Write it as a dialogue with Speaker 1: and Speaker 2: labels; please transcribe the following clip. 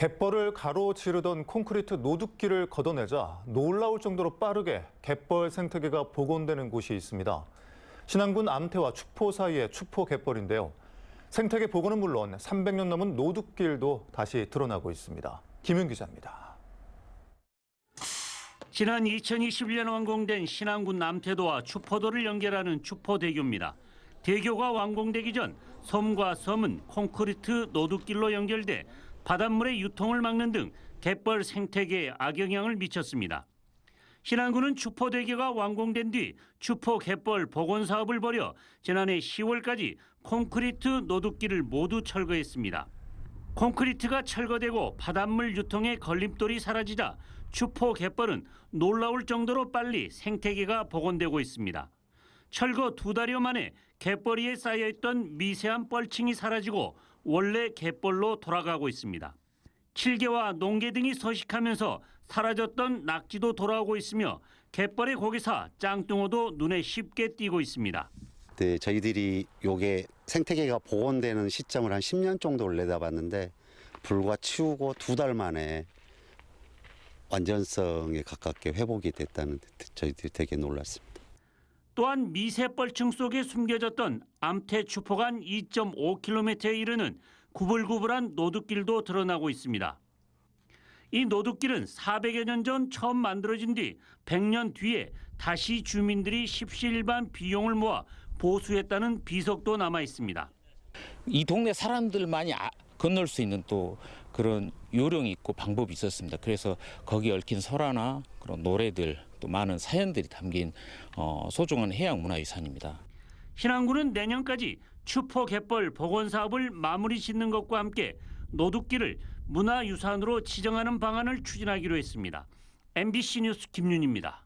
Speaker 1: 갯벌을 가로지르던 콘크리트 노두길을 걷어내자 놀라울 정도로 빠르게 갯벌 생태계가 복원되는 곳이 있습니다. 신안군 암태와 추포 사이의 추포 갯벌인데요. 생태계 복원은 물론 300년 넘은 노두길도 다시 드러나고 있습니다. 김윤 기자입니다.
Speaker 2: 지난 2021년 완공된 신안군 남태도와 추포도를 연결하는 추포대교입니다. 대교가 완공되기 전 섬과 섬은 콘크리트 노두길로 연결돼 바닷물의 유통을 막는 등 갯벌 생태계에 악영향을 미쳤습니다. 신안군은 추포 대교가 완공된 뒤 추포 갯벌 복원 사업을 벌여 지난해 10월까지 콘크리트 노두길을 모두 철거했습니다. 콘크리트가 철거되고 바닷물 유통의 걸림돌이 사라지자 추포 갯벌은 놀라울 정도로 빨리 생태계가 복원되고 있습니다. 철거 두 달여 만에 갯벌 위에 쌓여있던 미세한 뻘층이 사라지고 원래 갯벌로 돌아가고 있습니다. 칠개와 농개 등이 서식하면서 사라졌던 낙지도 돌아오고 있으며 갯벌의 고기사 짱뚱어도 눈에 쉽게 띄고 있습니다.
Speaker 3: 네, 저희들이 요게 생태계가 복원되는 시점을 한 10년 정도를 내다봤는데 불과 치우고 두 달 만에 완전성에 가깝게 회복이 됐다는 데 저희들이 되게 놀랐습니다.
Speaker 2: 또한 미세뻘층 속에 숨겨졌던 암태 추포간 2.5km에 이르는 구불구불한 노두길도 드러나고 있습니다. 이 노두길은 400여 년 전 처음 만들어진 뒤 100년 뒤에 다시 주민들이 십시일반 비용을 모아 보수했다는 비석도 남아 있습니다.
Speaker 4: 이 동네 사람들만이 아- 건널 수 있는 또 그런 요령이 있고 방법이 있었습니다. 그래서 거기 얽힌 설화나 그런 노래들 또 많은 사연들이 담긴 어, 소중한 해양 문화유산입니다.
Speaker 2: 신안군은 내년까지 추포 갯벌 복원 사업을 마무리 짓는 것과 함께 노두길을 문화유산으로 지정하는 방안을 추진하기로 했습니다. MBC 뉴스 김윤입니다.